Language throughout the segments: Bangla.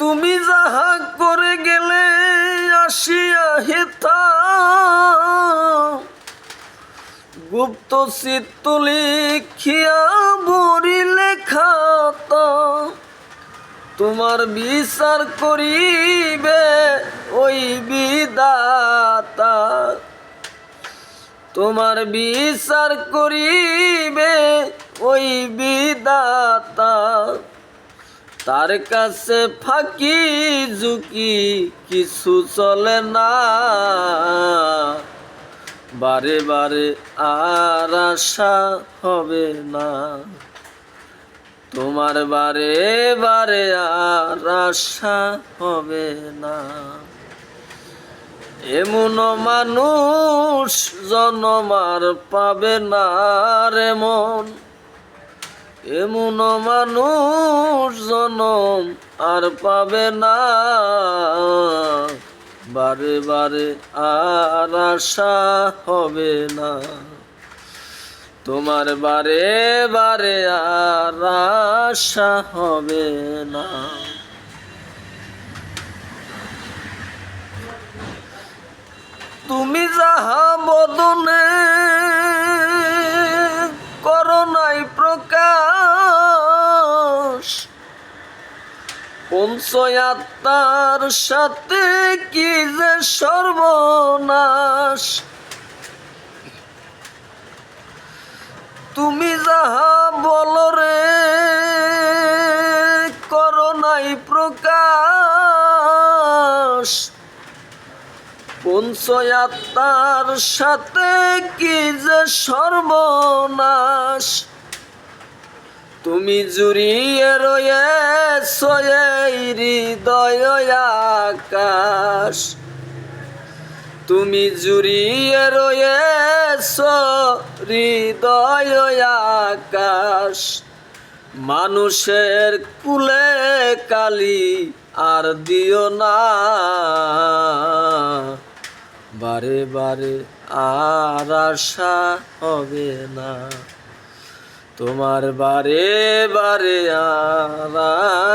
তুমি যাহা করে গেলে আসিয়া হেতা গুপ্ত চিত্ত লিখিয়া বরি লেখাতা তোমার বিচার করিবে ওই বিদাতা তোমার বিচার করিবে তার কাছে ফাঁকি, ঝুঁকি কিছু চলে না। বারে বারে আর আশা হবে না। তোমার বারে বারে আর আশা হবে না। এমন মানুষ জনমার পাবে না রে মন। এমন মানুষ জনম আর পাবে না। বারে বারে আর আশা হবে না। তোমার বারে বারে আর আশা হবে না। তুমি যাহা বদনে পঞ্চয়াত্মার সাথে কি যে সর্বনাশ? তুমি যাহা বল রে করোনাই প্রকাশ। পঞ্চয়াত্মার সাথে কি যে সর্বনাশ? তুমি জুড়িয়ে রয়েছ আকাশ। তুমি জুড়িয়ে রয়েছ হৃদয় আকাশ। মানুষের কুলে কালি আর দিও না। বারে বারে আর আশা হবে না। তোমার বারে বারে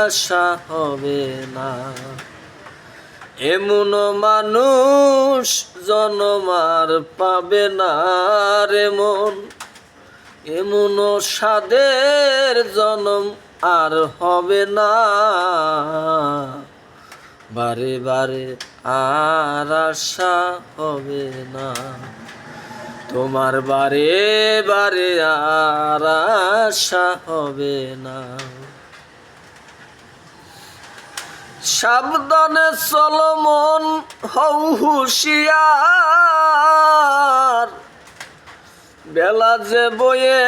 আশা হবে না। এমন মানুষ জনমার পাবে না রে মন। এমন সাদের জনম আর হবে না। বারে বারে আর আশা হবে না। তোমার বারে বারে আর আশা হবে না। সাবধানে চলো মন হৌ হুশিয়ার। বেলা যে বয়ে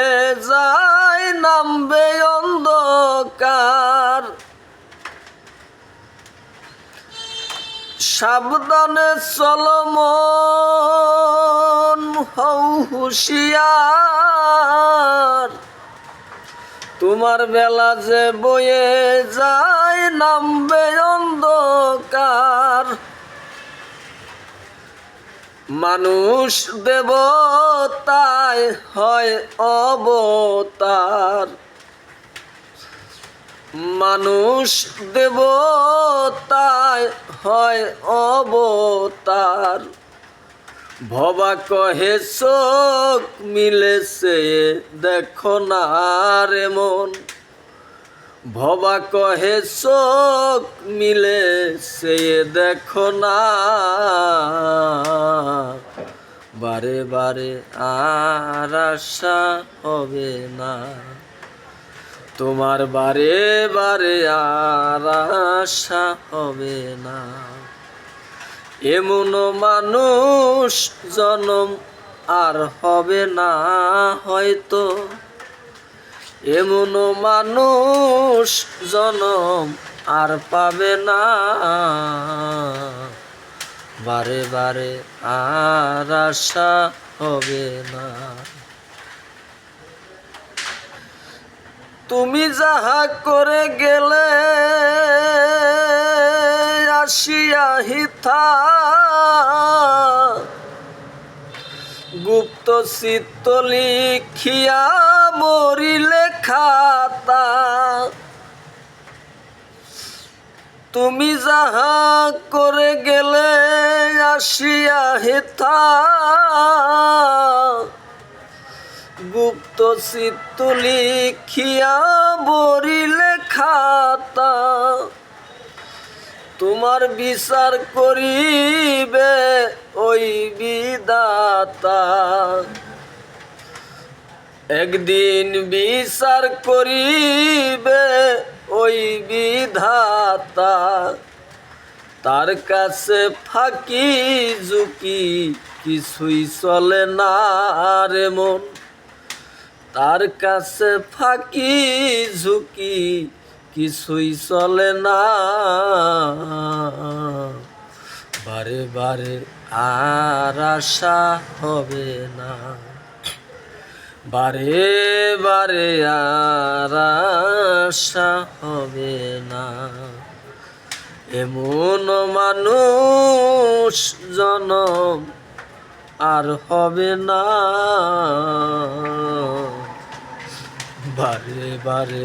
যায় নামবে অন্ধকার। সাবধানে চলো হৌ হুশিয়ার। তোমার বেলা যে বয়ে যায় নামবে অন্ধকার। মানুষ দেবতায় হয় অবতার। মানুষ দেবতায় হয় অবতার। ভবা কহে চোখ মিলেছে দেখো না রে মন ভবা কহে চোখ মিলেছে দেখো না। বারে বারে আর আশা হবে না। তোমার বারে বারে আর আশা হবে না। এমন মানুষ জনম আর হবে না হয়তো। এমন মানুষ জনম আর পাবে না। বারে বারে আর আশা হবে না। তুমি যাহা করে গেলে আসিয়া হিথা। গুপ্ত চিত্ত লিখিয়া মরিলে খাতা। তুমি যাহা করে গেলে আসিয়া হেথা। গুপ্ত চিত্ত লিখিয়া বরিলে খাতা। তোমার বিচার করিবে ওই বিদাতা একদিন বিচার করিবে ওই বিধাতা। তার কাছে ফাঁকি ঝুঁকি কিছুই চলে না রে মন। তার কাছে ফাঁকি ঝুঁকি কিছুই চলে না। বারে বারে আর আশা হবে না। বারে বারে আর আশা হবে না। এমন মানুষ জনম আর হবে না। বারে বারে